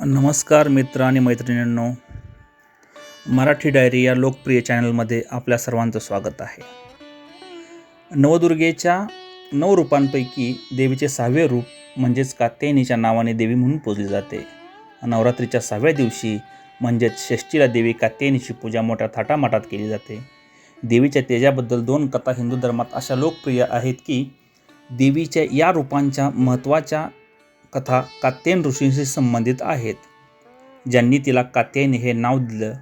नमस्कार मित्र आणि मैत्रिणींनो. मराठी डायरी या लोकप्रिय चॅनलमध्ये आपल्या सर्वांचं स्वागत आहे. नवदुर्गेच्या नऊ रूपांपैकी देवीचे सहावे रूप म्हणजेच कात्यायनीच्या नावाने देवी म्हणून पूजली जाते. नवरात्रीच्या सहाव्या दिवशी म्हणजेच षष्टीला देवी कात्यायनीची पूजा मोठ्या थाटामाटात केली जाते. देवीच्या तेजाबद्दल दोन कथा हिंदू धर्मात अशा लोकप्रिय आहेत की देवीच्या या रूपांच्या महत्त्वाच्या कथा कात्यायन ऋषींशी संबंधित आहेत ज्यांनी तिला कात्यायनी हे नाव दिलं.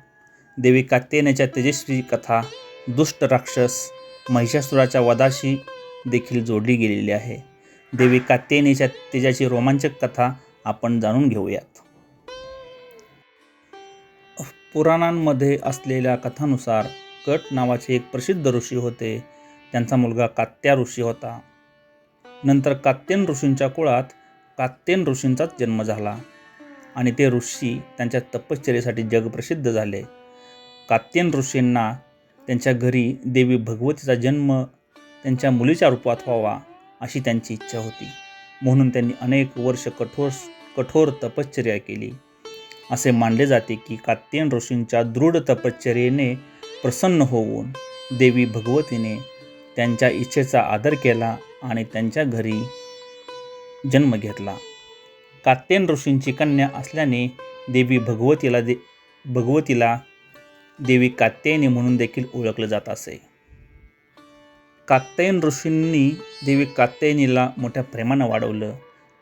देवी कात्यायनीच्या तेजस्वी कथा दुष्ट राक्षस महिषासुराच्या वधाशी देखील जोडली गेलेली आहे. देवी कात्यायनीच्या तेजाची रोमांचक कथा आपण जाणून घेऊयात. पुराणांमध्ये असलेल्या कथानुसार कट नावाचे एक प्रसिद्ध ऋषी होते. त्यांचा मुलगा कात्या ऋषी होता. नंतर कात्यन ऋषींच्या कुळात कात्यन ऋषींचाच जन्म झाला. आणि ते ऋषी त्यांच्या तपश्चर्येसाठी जगप्रसिद्ध झाले. कात्यन ऋषींना त्यांच्या घरी देवी भगवतीचा जन्म त्यांच्या मुलीच्या रूपात व्हावा अशी त्यांची इच्छा होती. म्हणून त्यांनी अनेक वर्ष कठोर कठोर तपश्चर्या केली. असे मानले जाते की कात्यन ऋषींच्या दृढ तपश्चर्येने प्रसन्न होऊन देवी भगवतीने त्यांच्या इच्छेचा आदर केला आणि त्यांच्या घरी जन्म घेतला. कात्यन ऋषींची कन्या असल्याने देवी भगवतीला दे भगवतीला देवी कात्यायनी म्हणून देखील ओळखलं जात असे. कात्यायन ऋषींनी देवी कात्यायनीला मोठ्या प्रेमानं वाढवलं.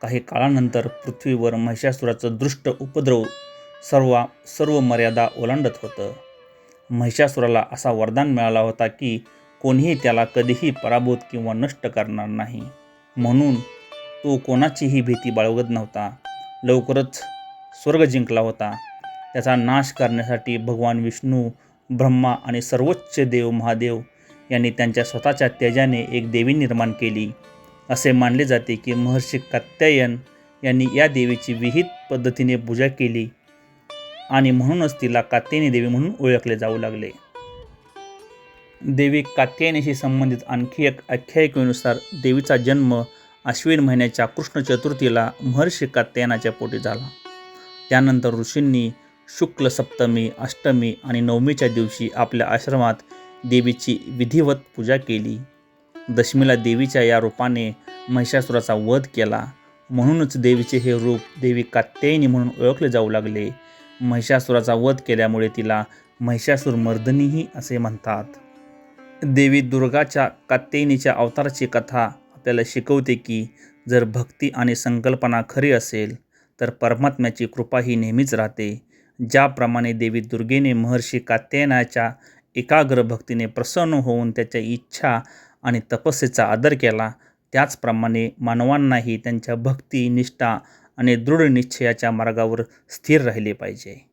काही काळानंतर पृथ्वीवर महिषासुराचं दृष्ट उपद्रव सर्व सर्व मर्यादा ओलांडत होतं. महिषासुराला असा वरदान मिळाला होता की कोणीही त्याला कधीही पराभूत किंवा नष्ट करणार नाही. म्हणून तो कोणाचीही भीती बाळगत नव्हता. लवकरच स्वर्ग जिंकला होता. त्याचा नाश करण्यासाठी भगवान विष्णू ब्रह्मा आणि सर्वोच्च देव महादेव यांनी त्यांच्या स्वतःच्या तेजाने एक देवी निर्माण केली. असे मानले जाते की महर्षी कात्यायन यांनी या देवीची विहित पद्धतीने पूजा केली आणि म्हणूनच तिला कात्यायनी देवी म्हणून ओळखले जाऊ लागले. देवी कात्यायनीशी संबंधित आणखी एक आख्यायिकेनुसार देवीचा जन्म अश्विन महिन्याच्या कृष्ण चतुर्थीला महर्षी कात्यायनाच्या पोटी झाला. त्यानंतर ऋषींनी शुक्ल सप्तमी अष्टमी आणि नवमीच्या दिवशी आपल्या आश्रमात देवीची विधिवत पूजा केली. दशमीला देवीच्या या रूपाने महिषासुराचा वध केला. म्हणूनच देवीचे हे रूप देवी कात्यायनी म्हणून ओळखले जाऊ लागले. महिषासुराचा वध केल्यामुळे तिला महिषासूर मर्दनीही असे म्हणतात. देवी दुर्गाच्या कात्यायनीच्या अवताराची कथा आपल्याला शिकवते की जर भक्ती आणि संकल्पना खरी असेल तर परमात्म्याची कृपा ही नेहमीच राहते. ज्याप्रमाणे देवी दुर्गेने महर्षी कात्यायनाच्या एकाग्र भक्तीने प्रसन्न होऊन त्याच्या इच्छा आणि तपस्येचा आदर केला त्याचप्रमाणे मानवांनाही त्यांच्या भक्ती निष्ठा आणि दृढ निश्चयाच्या मार्गावर स्थिर राहिले पाहिजे.